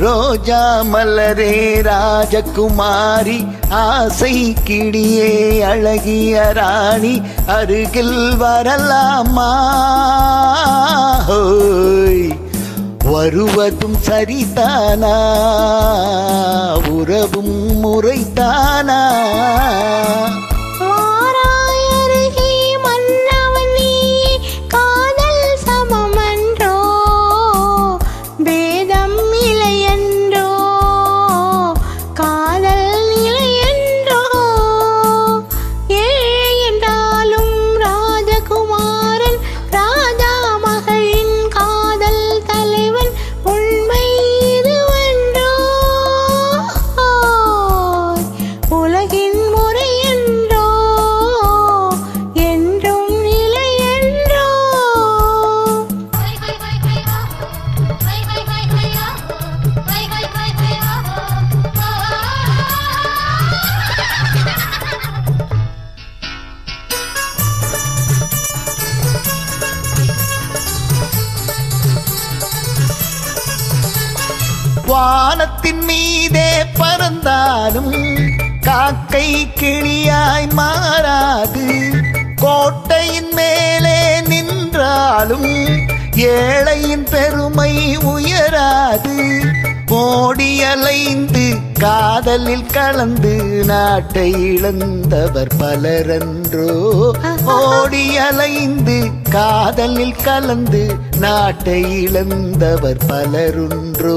ரோஜா மலரே ராஜகுமாரி ஆசை கிடியே அழகிய ராணி அருகில் வரலாமா? ஹோய். வருவதும் சரிதானா? உறவும் முறைதானா? வானத்தின் மீதே பறந்தாலும் காக்கை கிளியாய் மாறாது. கோட்டையின் மேலே நின்றாலும் ஏழையின் பெருமை உயராது. ஓடியலைந்து காதலில் கலந்து நாட்டை இழந்தவர் பலரன்றோ. ஓடியலைந்து காதலில் கலந்து நாட்டை இழந்தவர் பலருன்றோ.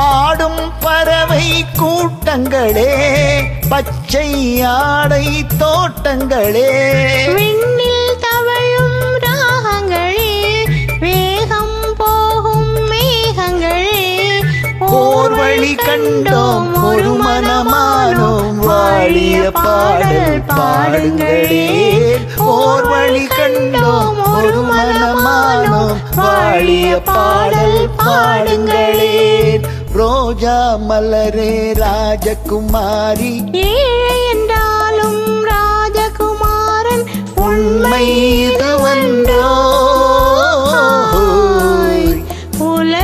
பாடும் பறவை கூட்டங்களே பச்சை ஆடை தோட்டங்களே. விண்ணில் தவழும் ராகங்களே வேகம் போகும் மேகங்களே. ஓர் வழி கண்டோம் ஒரு மனமானோம். வாழிய பாடல் பாடுங்களே. ஓர் வழி கண்டோம் ஒரு மனமானோம். வாழிய பாடல் பாடுங்களே. ரோஜா மலரே ராஜகுமாரி. ஏழை என்றாலும் ராஜகுமாரன் உண்மை இதுவன்றோ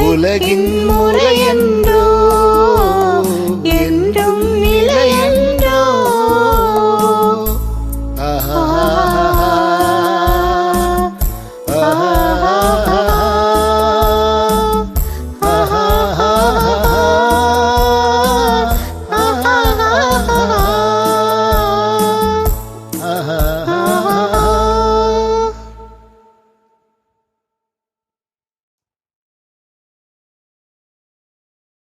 உலகின்